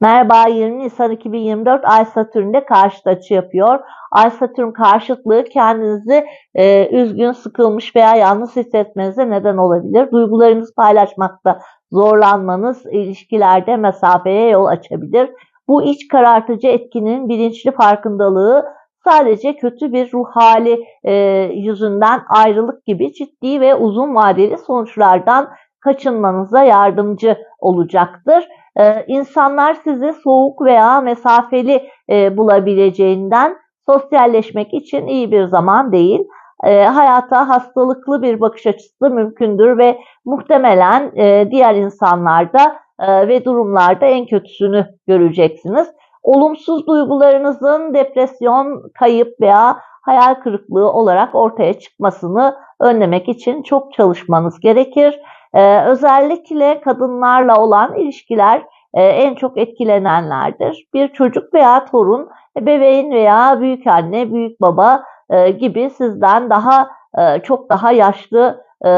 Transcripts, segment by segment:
Merhaba 20 Nisan 2024 Ay Satürn'de karşıt açı yapıyor. Ay Satürn karşıtlığı kendinizi e, üzgün, sıkılmış veya yalnız hissetmenize neden olabilir. Duygularınızı paylaşmakta zorlanmanız ilişkilerde mesafeye yol açabilir. Bu iç karartıcı etkinin bilinçli farkındalığı sadece kötü bir ruh hali e, yüzünden ayrılık gibi ciddi ve uzun vadeli sonuçlardan kaçınmanıza yardımcı olacaktır. Ee, insanlar sizi soğuk veya mesafeli e, bulabileceğinden sosyalleşmek için iyi bir zaman değil. E, hayata hastalıklı bir bakış açısı mümkündür ve muhtemelen e, diğer insanlarda e, ve durumlarda en kötüsünü göreceksiniz. Olumsuz duygularınızın depresyon, kayıp veya hayal kırıklığı olarak ortaya çıkmasını önlemek için çok çalışmanız gerekir. Ee, özellikle kadınlarla olan ilişkiler e, en çok etkilenenlerdir. Bir çocuk veya torun, bebeğin veya büyük anne, büyük baba e, gibi sizden daha e, çok daha yaşlı e,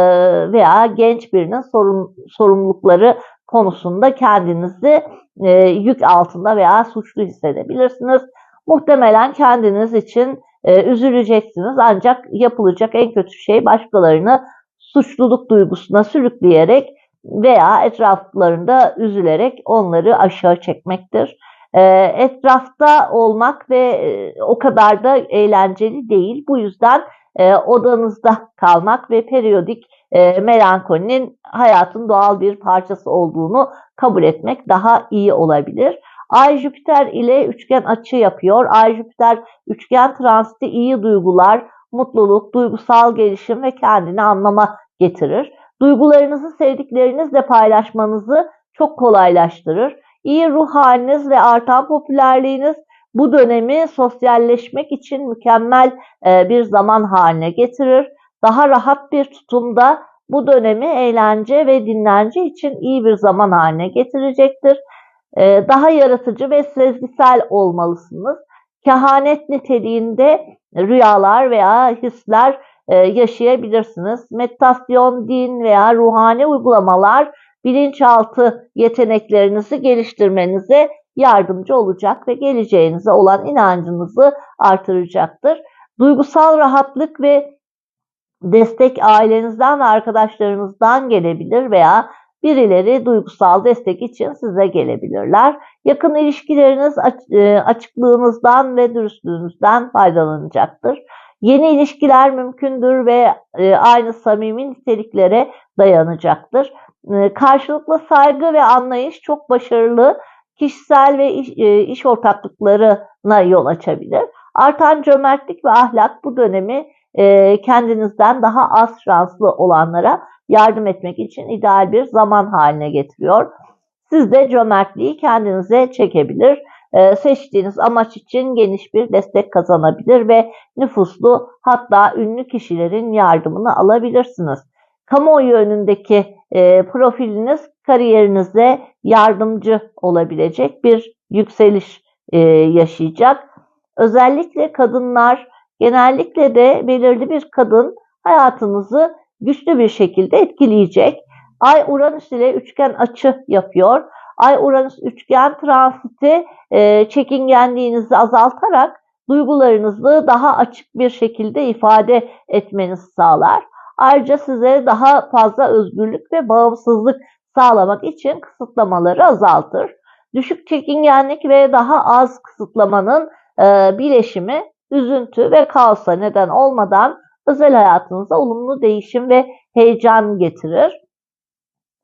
veya genç birinin sorun, sorumlulukları konusunda kendinizi e, yük altında veya suçlu hissedebilirsiniz. Muhtemelen kendiniz için e, üzüleceksiniz ancak yapılacak en kötü şey başkalarını suçluluk duygusuna sürükleyerek veya etraflarında üzülerek onları aşağı çekmektir. E, etrafta olmak ve e, o kadar da eğlenceli değil. Bu yüzden e, odanızda kalmak ve periyodik e, melankolinin hayatın doğal bir parçası olduğunu kabul etmek daha iyi olabilir. Ay Jüpiter ile üçgen açı yapıyor. Ay Jüpiter üçgen transiti iyi duygular, mutluluk, duygusal gelişim ve kendini anlama getirir. Duygularınızı sevdiklerinizle paylaşmanızı çok kolaylaştırır. İyi ruh haliniz ve artan popülerliğiniz bu dönemi sosyalleşmek için mükemmel e, bir zaman haline getirir. Daha rahat bir tutumda bu dönemi eğlence ve dinlence için iyi bir zaman haline getirecektir. E, daha yaratıcı ve sezgisel olmalısınız. Kehanet niteliğinde rüyalar veya hisler e, yaşayabilirsiniz. Meditasyon, din veya ruhani uygulamalar bilinçaltı yeteneklerinizi geliştirmenize yardımcı olacak ve geleceğinize olan inancınızı artıracaktır. Duygusal rahatlık ve destek ailenizden ve arkadaşlarınızdan gelebilir veya birileri duygusal destek için size gelebilirler. Yakın ilişkileriniz e, açıklığınızdan ve dürüstlüğünüzden faydalanacaktır. Yeni ilişkiler mümkündür ve e, aynı samimi niteliklere dayanacaktır. E, karşılıklı saygı ve anlayış çok başarılı kişisel ve iş, e, iş ortaklıklarına yol açabilir. Artan cömertlik ve ahlak bu dönemi kendinizden daha az şanslı olanlara yardım etmek için ideal bir zaman haline getiriyor. Siz de cömertliği kendinize çekebilir seçtiğiniz amaç için geniş bir destek kazanabilir ve nüfuslu hatta ünlü kişilerin yardımını alabilirsiniz. Kamuoyu önündeki e, profiliniz kariyerinize yardımcı olabilecek bir yükseliş e, yaşayacak. Özellikle kadınlar genellikle de belirli bir kadın hayatınızı güçlü bir şekilde etkileyecek. Ay Uranüs ile üçgen açı yapıyor. Ay Uranüs üçgen transiti e, çekingenliğinizi azaltarak duygularınızı daha açık bir şekilde ifade etmenizi sağlar. Ayrıca size daha fazla özgürlük ve bağımsızlık sağlamak için kısıtlamaları azaltır. Düşük çekingenlik ve daha az kısıtlamanın e, bileşimi üzüntü ve kaosa neden olmadan özel hayatınıza olumlu değişim ve heyecan getirir.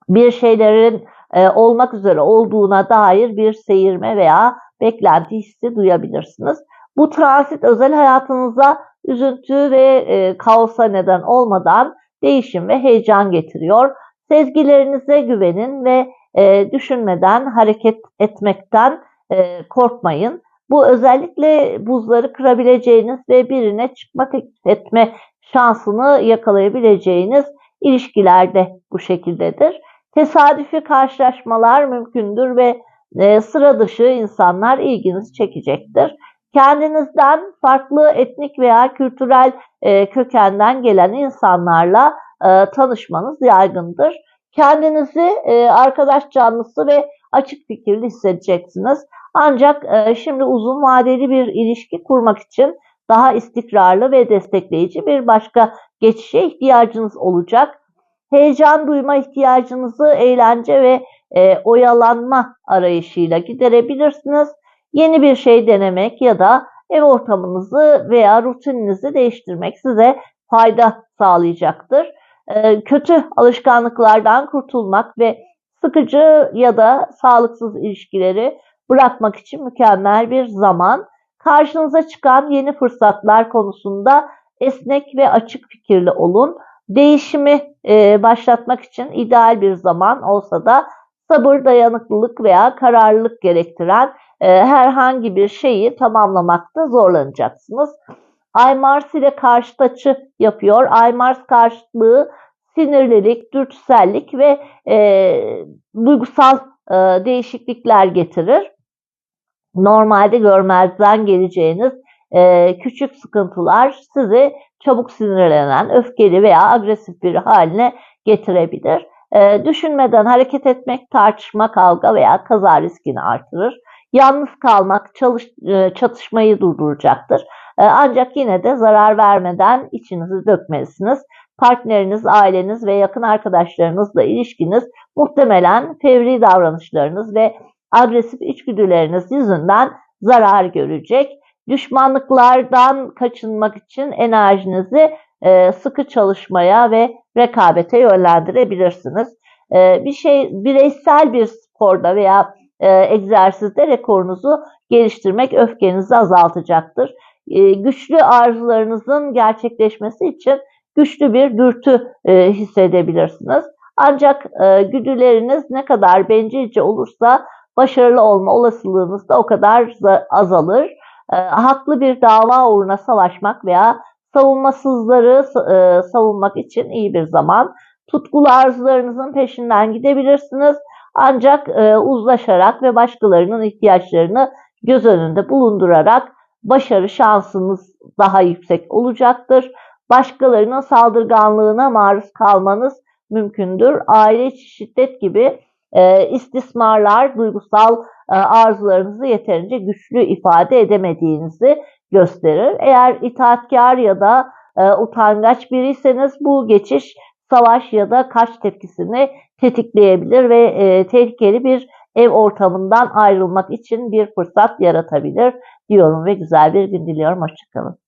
Bir şeylerin e, olmak üzere olduğuna dair bir seyirme veya beklenti hissi duyabilirsiniz. Bu transit özel hayatınıza üzüntü ve e, kaosa neden olmadan değişim ve heyecan getiriyor. Sezgilerinize güvenin ve e, düşünmeden hareket etmekten e, korkmayın. Bu özellikle buzları kırabileceğiniz ve birine çıkma teklif etme şansını yakalayabileceğiniz ilişkilerde bu şekildedir. Tesadüfi karşılaşmalar mümkündür ve e, sıra dışı insanlar ilginizi çekecektir. Kendinizden farklı etnik veya kültürel e, kökenden gelen insanlarla e, tanışmanız yaygındır. Kendinizi e, arkadaş canlısı ve açık fikirli hissedeceksiniz. Ancak e, şimdi uzun vadeli bir ilişki kurmak için daha istikrarlı ve destekleyici bir başka geçişe ihtiyacınız olacak. Heyecan duyma ihtiyacınızı eğlence ve e, oyalanma arayışıyla giderebilirsiniz. Yeni bir şey denemek ya da ev ortamınızı veya rutininizi değiştirmek size fayda sağlayacaktır. E, kötü alışkanlıklardan kurtulmak ve sıkıcı ya da sağlıksız ilişkileri bırakmak için mükemmel bir zaman. Karşınıza çıkan yeni fırsatlar konusunda esnek ve açık fikirli olun. Değişimi e, başlatmak için ideal bir zaman olsa da sabır, dayanıklılık veya kararlılık gerektiren e, herhangi bir şeyi tamamlamakta zorlanacaksınız. Ay Mars ile karşıt açı yapıyor. Ay Mars karşıtlığı sinirlilik, dürtüsellik ve e, duygusal e, değişiklikler getirir. Normalde görmezden geleceğiniz e, küçük sıkıntılar sizi çabuk sinirlenen, öfkeli veya agresif bir haline getirebilir. E, düşünmeden hareket etmek tartışma, kavga veya kaza riskini artırır. Yalnız kalmak çalış, e, çatışmayı durduracaktır. E, ancak yine de zarar vermeden içinizi dökmelisiniz. Partneriniz, aileniz ve yakın arkadaşlarınızla ilişkiniz muhtemelen fevri davranışlarınız ve agresif içgüdüleriniz yüzünden zarar görecek. Düşmanlıklardan kaçınmak için enerjinizi e, sıkı çalışmaya ve rekabete yönlendirebilirsiniz. E, bir şey bireysel bir sporda veya e, egzersizde rekorunuzu geliştirmek öfkenizi azaltacaktır. E, güçlü arzularınızın gerçekleşmesi için güçlü bir dürtü e, hissedebilirsiniz. Ancak e, güdüleriniz ne kadar bencilce olursa başarılı olma olasılığınız da o kadar azalır. E, haklı bir dava uğruna savaşmak veya savunmasızları e, savunmak için iyi bir zaman. Tutkulu arzularınızın peşinden gidebilirsiniz. Ancak e, uzlaşarak ve başkalarının ihtiyaçlarını göz önünde bulundurarak başarı şansınız daha yüksek olacaktır. Başkalarının saldırganlığına maruz kalmanız mümkündür. Aile içi şiddet gibi e, istismarlar duygusal arzularınızı yeterince güçlü ifade edemediğinizi gösterir. Eğer itaatkar ya da e, utangaç biriyseniz bu geçiş savaş ya da kaç tepkisini tetikleyebilir ve e, tehlikeli bir ev ortamından ayrılmak için bir fırsat yaratabilir diyorum ve güzel bir gün diliyorum. Hoşçakalın.